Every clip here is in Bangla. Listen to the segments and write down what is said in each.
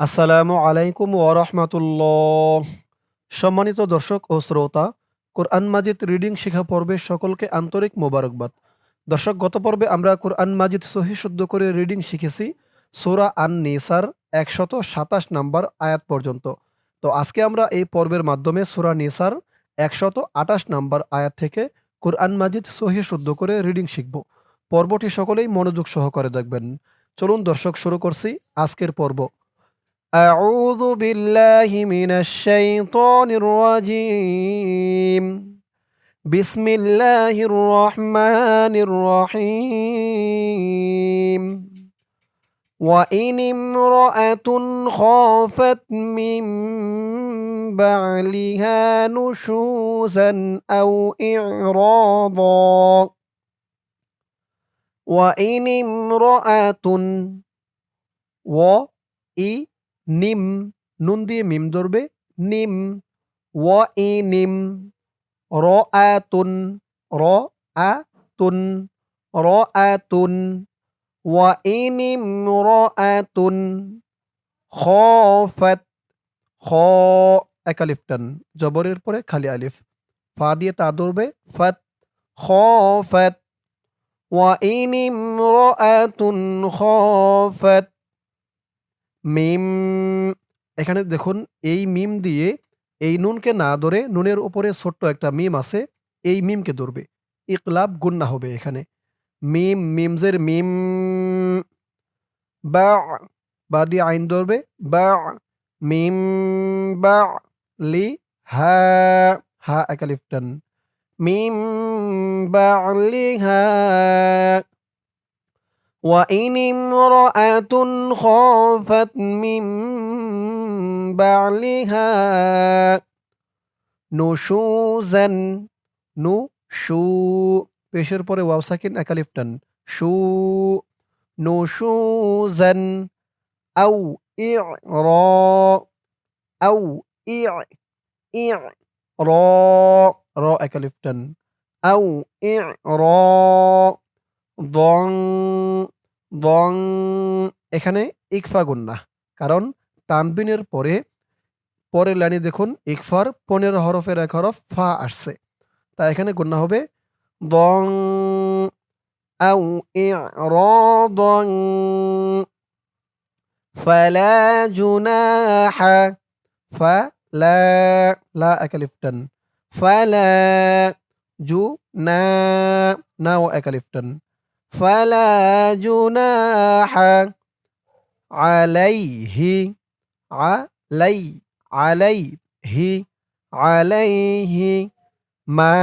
আসসালামু আলাইকুম ওরহমাতুল্লাহ সম্মানিত দর্শক ও শ্রোতা, কোরআন মাজিদ রিডিং শিখা পর্বে সকলকে আন্তরিক মোবারকবাদ। দর্শক, গত পর্বে আমরা কোরআন মাজিদ সহি শুদ্ধ করে রিডিং শিখেছি, সোরা আন নিসার একশত সাতাশ নাম্বার আয়াত পর্যন্ত। তো আজকে আমরা এই পর্বের মাধ্যমে সোরা নিসার একশত আটাশ নাম্বার আয়াত থেকে কোরআন মাজিদ সহি শুদ্ধ করে রিডিং শিখব। পর্বটি সকলেই মনোযোগ সহকারে দেখবেন। চলুন দর্শক, শুরু করছি আজকের পর্ব। أعوذ بالله من الشيطان الرجيم. بسم الله الرحمن الرحيم. وإن امرأة خافت من بعلها نشوزا أو إعراضا. وإن امرأة وإ নিম, নুন দিয়ে মিম ধরবে। নিম ওয়া ই নিম র আতুন র আতুন র আতুন ওয়া ই নিম র আতুন খফাত, খ, এক আলিফ টান। জবরের পরে খালি আলিফ। ফা দিয়ে তা ধরবে, ফাত ই নিম র আতুন খফাত। মিম এখানে দেখুন, এই মিম দিয়ে এই নুনকে না ধরে নুনের উপরে ছোট্ট একটা মিম আছে, এই মিমকে ধরবে। ইকলাব গুন্না হবে এখানে। মিম মিমজের মিম বা বা দিয়ে আইন ধরবে, বা মিম বা, লি, হা হা একালিফটান মিম বা, লি, হা وإن امرأة خافت من بعلها نشوزا نشو পেশের পরে ওয়াও সাকিন একালিফ টান শু নুশুজান আও ই র আও ই ই র র একালিফ টান আও ই র দং দং এখানে ইকফা গুন্না। কারণ তানবিনের পরে, পরের লাইনে দেখুন, ইকফার পনেরো হরফের এক হরফ ফা আসছে। তা এখানে গুন্না হবে দং আউ লা জু না একালিফটান فلا جناح عليه علي عليه عليه মা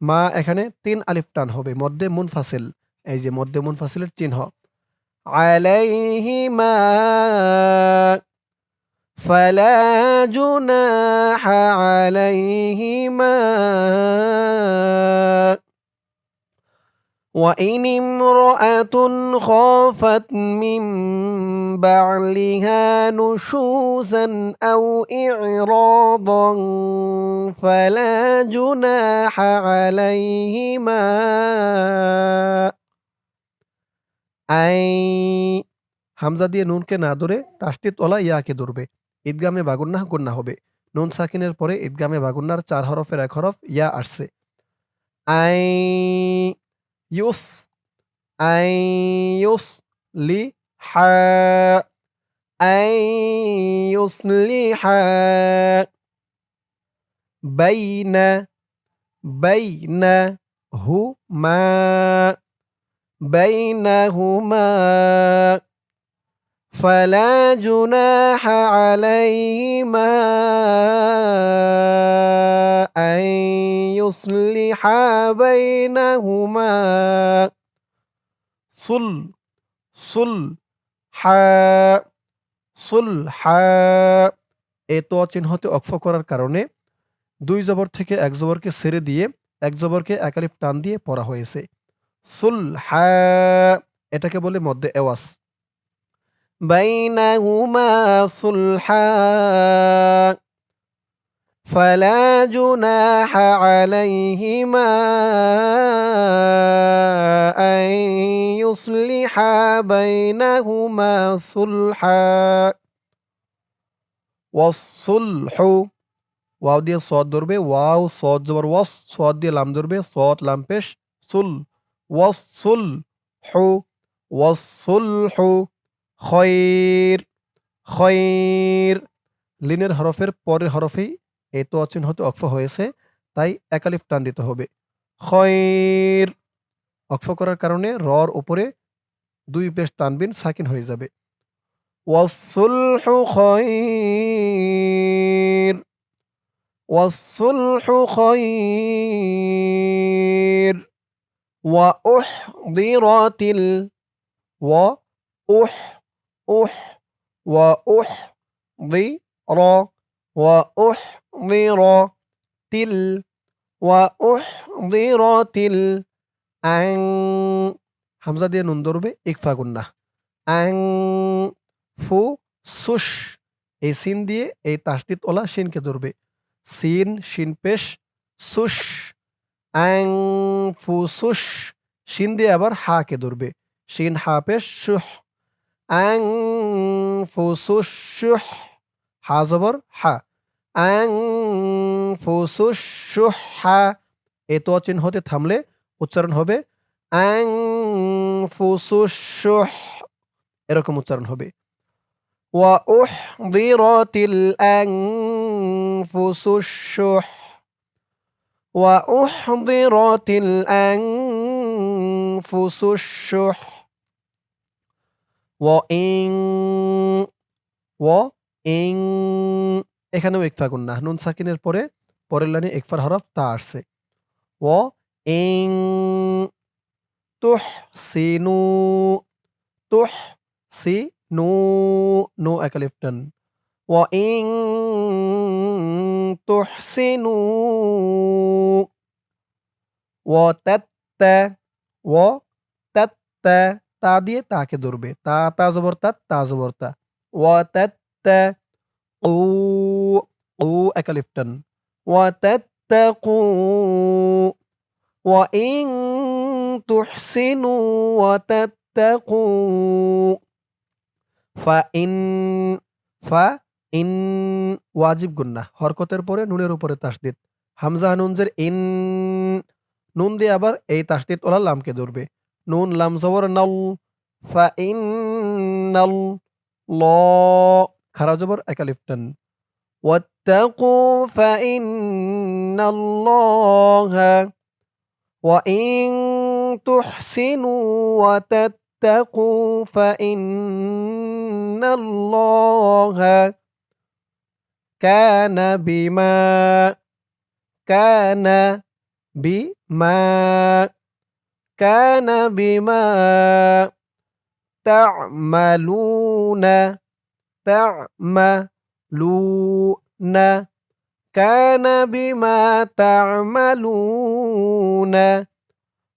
মা এখানে তিন আলিফ টান হবে মধ্যে মুনফাসিল এই যে মধ্যে মুনফাসিলের চিহ্ন আলাইহি মা فلا جناح عليهما وإن امرأة خافت من بعلها نشوزا أو إعراضا فلا جناح عليهما আই হামজা দিয়ে নুনকে না ধরে তাস্তিত ওলা ইয়াকে ধরবে ঈদগামে বাগুন্না গুন্না হবে নুন সাকিনের পরে ঈদগামে বাগুন্নার চার হরফের এক হরফ ইয়া আসছে আই يص. أن يصلح أن يصلح بين بينهما. بينهما. فلا جناح عليهما أن يصلحا بينهما صل صلحا صلحا এ তো চিহ্নতে অক্ষ করার কারণে দুই জবর থেকে এক জবরকে ছেড়ে দিয়ে এক জবরকে একালিফ টান দিয়ে পড়া হয়েছে সুলহা এটাকে বলে মধ্যে এওয়াস بينهما صلحا فلا جناح عليهما أن يصلحا بينهما صلحا والصلح واو دي صوت دربي واو صوت زبر وص صوت دي لام دربي صوت لام بش صل والصلح والصلح হু ওয়াস সুল হু খৈর খৈর লিনের হরফের পরের হরফেই এই তো অচিন হতে অক্ফ হয়েছে তাই একালিফ টান দিতে হবে খৈর অক্ফ করার কারণে রর উপরে দুই পেশ তানবিন সাকিন হয়ে যাবে والصلح خير والصلح خير وأحضرت ال أح ওয়া উহ দি র تل উহ দি র তিল ওয়া উহ দি র তিল আং হামজা দিয়ে নুন এই সিন দিয়ে এই তাস্তিত ওলা সিনকে ধরবে সিন সিন পেশ সুস আং ফু সুস সিন দিয়ে আবার হা কে ধরবে সিন হা পেশ সুহ আং ফু সুশ সুহ হা জবর হা আং ফু সুশ সুহ হা এ তো চিহ্ন হতে থামলে উচ্চারণ হবে আং ফু সুশ সুহ এরকম উচ্চারণ হবে وأحضرت الأنفس الشح وأحضرت الأنفس الشح ওয়াইং ওয়াইং, এখানেও একফা গুন্না নুন সাকিনের পরে, পরের লাইনে একফার হরফ তা আসছে। ও ইং তুহ সিনু তুহ সি নু নো একালিফটন ও ইং তুহ সিনু ও তত্ত ও তত্ত তা দিয়ে তাকে ধরবে। তা তা জবর, তা তা জবর, তা। ওয়া, তা তা, ও ও একালিফটন ওয়া, তা তা ইং তুহসিনু, ওয়া তা তা, কু। ফা ইন ফা ইন ওয়াজিব গুন্না। হরকতের পরে নুনের উপরে তাসদিদ। হামজা হানুনজের ইন, নুন দিয়ে আবার এই তাসদিত ওলা লামকে ধরবে। نون لام زور نل فإن الله خرا زبر أكاليف واتقوا فإن الله وإن تحسنوا وتتقوا فإن الله كان بما كان بما. كان بما تعملون تعملون كان بما تعملون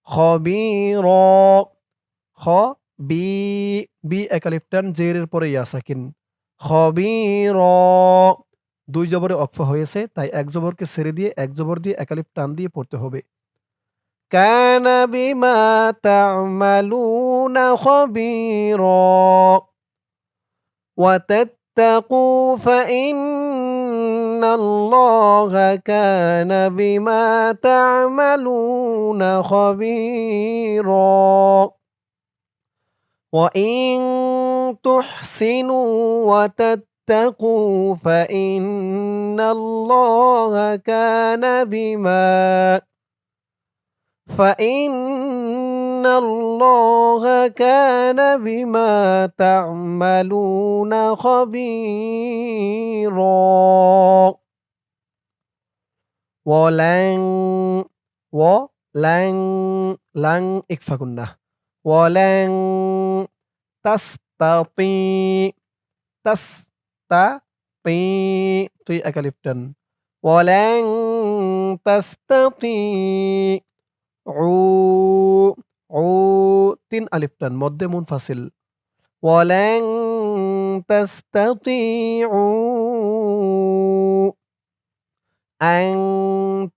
خبيرا খ বি বি একালিফটান জেরের পরে ইয়া সাকিন খবির দুই জবরে অক্ফ হয়েছে তাই এক জবরকে ছেড়ে দিয়ে এক জবর দিয়ে একালিফ টান দিয়ে পড়তে হবে كان بما تعملون خبيرا. وتتقوا فإن الله كان بما تعملون خبيرا. وإن تحسنوا وتتقوا فإن الله كان بما فإن الله كان بما تعملون خبيرا. ولن ولن لن اكفى قلنا. ولن تستطيع تستطيع تي كاليف ولن تستطيع عو عو তিন আলিফ টান মধ্যে মুনফাসিল ولن تستطيعوا আং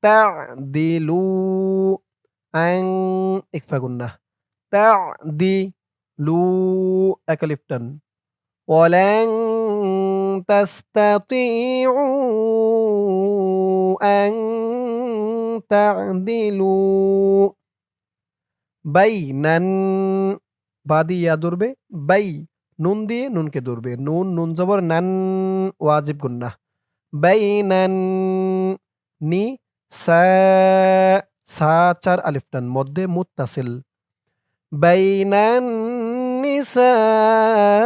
তা'দিলু আং ইকফা গুন্নাহ তা'দিলু একালিফ টান ولن تستطيعوا أن تعدلوا বাইনান বা দিয়ে ইয়া ধরবে বাই নুন দিয়ে নুনকে ধরবে নুন নুন জবর নান ওয়াজিব গুন্না বাইনান নি সা সা চার আলিফ টান মধ্যে মুত্তাসিল বাইনান নিসাই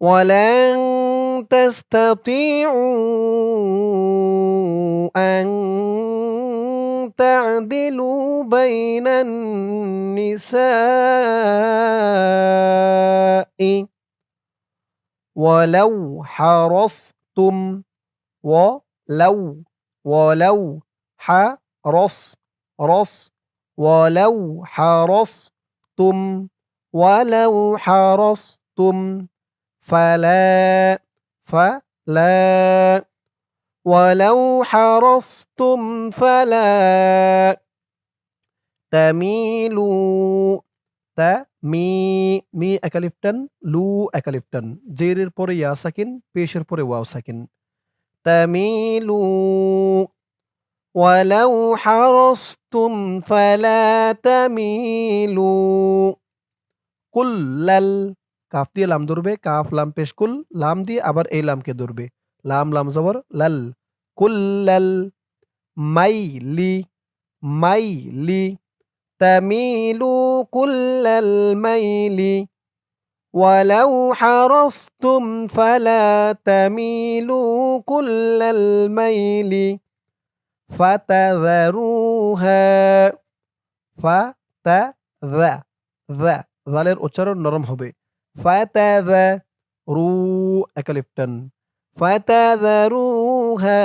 ولن تستطيعوا أن تعدلوا بين النساء ولو حرصتم ولو ولو حرص رص ولو حرصتم ولو حرصتم فلا فلا ولو حرصتم فلا تميلوا মি মি একালিফটান লু একালিফটান জেরের পরে ইয়া সাকিন পেশের পরে ওয়াও সাকিন তামিলু ولو حرصتم فلا تميلوا কুল্লাল কাফ দিয়ে লাম ধরবে কাফ লাম পেশ কুল লাম দিয়ে আবার এই লামকে ধরবে লাম লাম জবর লাল কুল্লাল মাইলি মাইলি তামিলু কুল্লাল মাইলি ولو حرصتم فلا تميلوا كل الميل فتذروها فتذ ذا জালের উচ্চারণ নরম হবে ফাতাযারুহা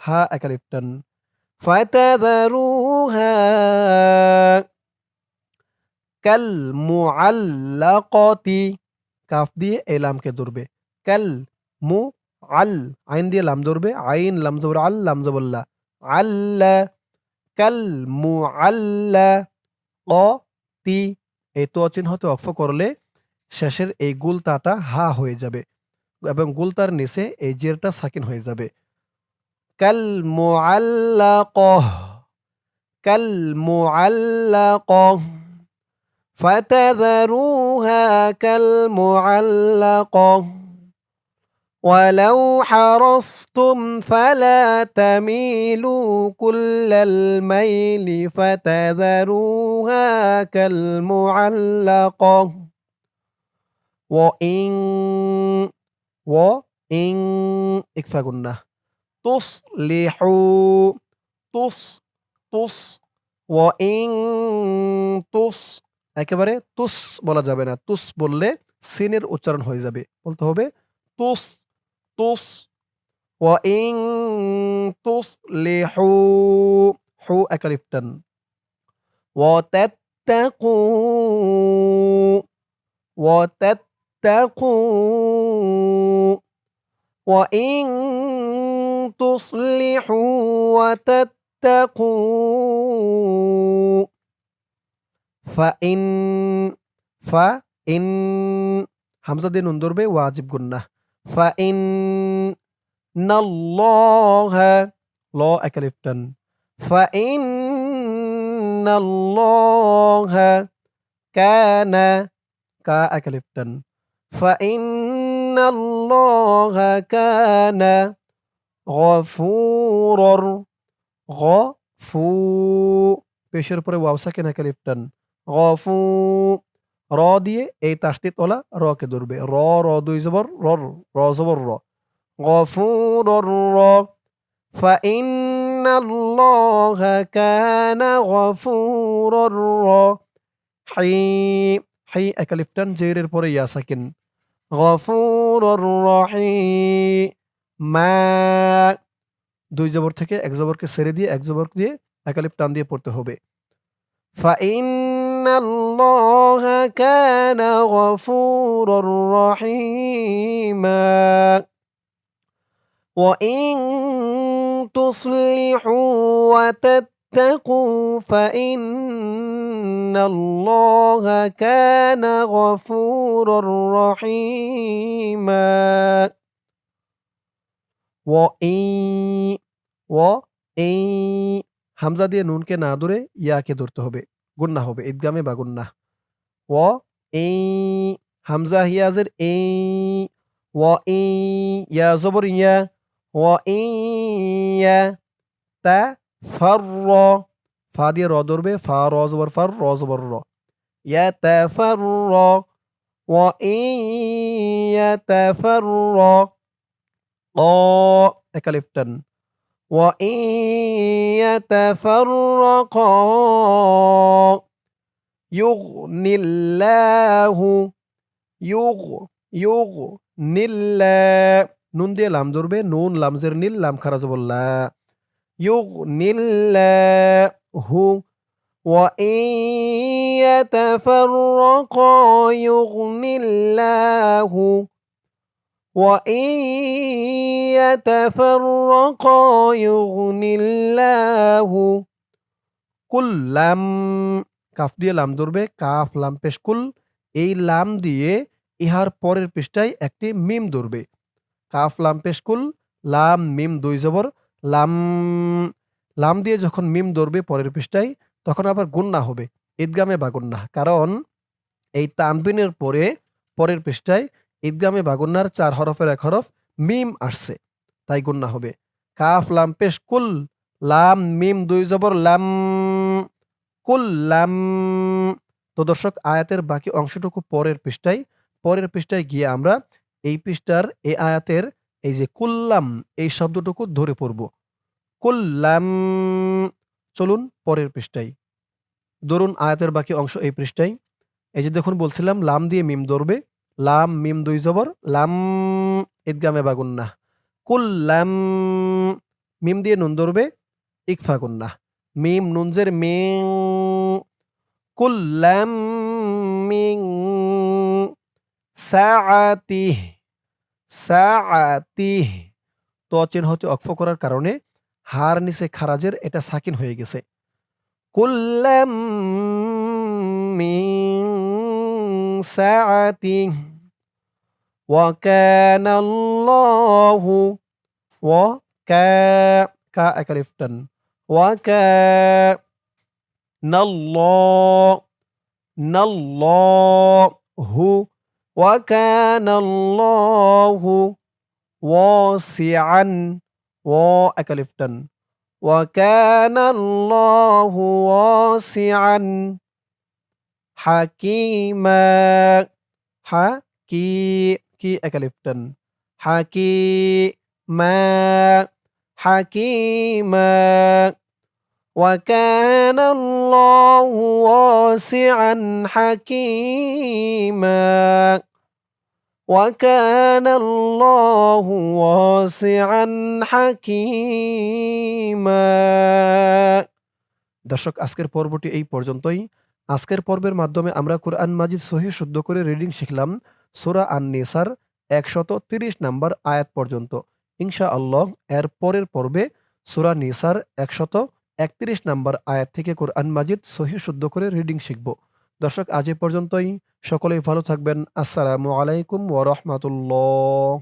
হা কাফ দিয়ে এই লামকে ধরবে। কাল মু আল আইন দিয়ে লাম ধরবে। আইন লাম জবর আল লাম জবল্লা আল্লা কাল মুআল্লা তি। এই তো চিহ্ন হতে অক্ষ করলে শেষের এই গুলতাটা হা হয়ে যাবে এবং গুলতার নিচে এই জেরটা সাকিন হয়ে যাবে কাল মুআল্লাক কাল মুআল্লাক فتذروها كالمعلقة ولو حرصتم فلا تميلوا كل الميل فتذروها كالمعلقة ও ইং ও ইং ইকফা গুন্না তুস লিহু তুস তুস ও ইং তুস একেবারে তুস বলা যাবে না। তুস বললে সিনের উচ্চারণ হয়ে যাবে। বলতে হবে তুস তুস ও ইং তুস লিহু হু একালিফটান ও তেত্যাকু ও তেত্যাকু تتقوا وإن تصلحوا وتتقوا فإن فإن حمزة دي نندر بي واجب قلنا فإن الله لا أكلفتن فإن الله كان كأكلفتن فإن الله كان غفورا غفو পেশের পরে ওয়াও সাকিন একালিফটান গফু র দিয়ে এই তাস্তিত ওলা র কে ধরবে র র দুই জবর র র জবর র গফুর র فإن الله كان غفورا رحيم حي একালিফটান জেরের পরে ইয়া সাকিন গফুর রহিম মা দুই জবর থেকে এক জবরকে ছেড়ে দিয়ে এক জবর দিয়ে একালিফ টান দিয়ে পড়তে হবে فإن الله كان غفورا رحيما وإن تصلحوا وتتقوا فإن الله كان غفورا رحيما وإن وإن হামজা দিয়ে নুনকে না ধরে ইয়াকে ধরতে হবে গুন্না হবে ঈদগামে বা গুন্না ও এই হামজা হিয়াজের এই ও এই ইয়া জবর ইয়া ও ইয়া তা ফার র ফা দিয়ে র ধরবে ফা র জবর ফার র জবর র ইয়া তা ফার র ও ইয়া তা ফার র ও একালিফটান وإن يتفرقا يغن الله يغ يغن الله নুন দিয়ে লাম ধরবে নুন লামজের নীল লাম খারাজ বললা يغن الله وإن يتفرقا يغن الله وإن يتفرقا يغن الله কুল্লাম কাফ দিয়ে লাম ধরবে কাফ লাম পেশ কুল এই লাম দিয়ে ইহার পরের পৃষ্ঠায় একটি মিম ধরবে কাফ লাম পেশ কুল লাম মিম দুই জবর লাম লাম দিয়ে যখন মিম ধরবে পরের পৃষ্ঠায়, তখন আবার গুন্না হবে। ঈদগামে বা গুন্না। কারণ এই তানবিনের পরে, পরের পৃষ্ঠায় ঈদগামে বাগুন্নার চার হরফের এক হরফ মিম আসছে, তাই গুন্না হবে। কাফ, লাম, পেশ, কুল, লাম, মিম, দুই জবর, লাম, কুল, লাম। তো দর্শক, আয়াতের বাকি অংশটুকু পরের পৃষ্ঠায় পরের পৃষ্ঠায় গিয়ে আমরা এই পৃষ্ঠার, এই আয়াতের এই যে কুল্লাম, এই শব্দটুকু ধরে পড়ব। কুল্লাম, চলুন পরের পৃষ্ঠায়। ধরুন আয়াতের বাকি অংশ এই পৃষ্ঠায়। এই যে দেখুন বলছিলাম, লাম দিয়ে মিম ধরবে। লাম, মিম দুই জবর, লাম, ঈদগামে বাগুন্না। কুল্লাম, মিম দিয়ে নুন ধরবে, ইকফা গুন্না। মিম, নুনজের মে কুল্লাম, মিং, সাআতিহ। সাআতিহ। ত চিহ্ন হচ্ছে অক্ফ করার কারণে হার নিচে খারাজের এটা সাকিন হয়ে গেছে। কুল্লাম মিন সাআতিহ। ওয়া কানা আল্লাহু ওয়া কা কা একালিফ টান। ওয়া কা নাল্লাহ নাল্লাহু وكان الله واسعا وأكلف dan وكان الله واسعا حكيما حكي كي أكلف dan حكيما حكيما وكان الله واسعا حكيما وكان الله واسعا حكيما দর্শক আজকের পর্বটি এই পর্যন্তই আজকের পর্বের মাধ্যমে আমরা কোরআন মাজিদ সহি শুদ্ধ করে রিডিং শিখলাম সুরা আন নিসার একশত তিরিশ নাম্বার আয়াত পর্যন্ত ইনশা আল্লাহ এর পরের পর্বে সুরা নিসার একশত একত্রিশ নম্বর আয়াত থেকে কোরআন মাজিদ সহি শুদ্ধ করে রিডিং শিখব। দর্শক, আজ এ পর্যন্তই। সকলেই ভালো থাকবেন। আসসালামু আলাইকুম ওরহমতুল্লাহ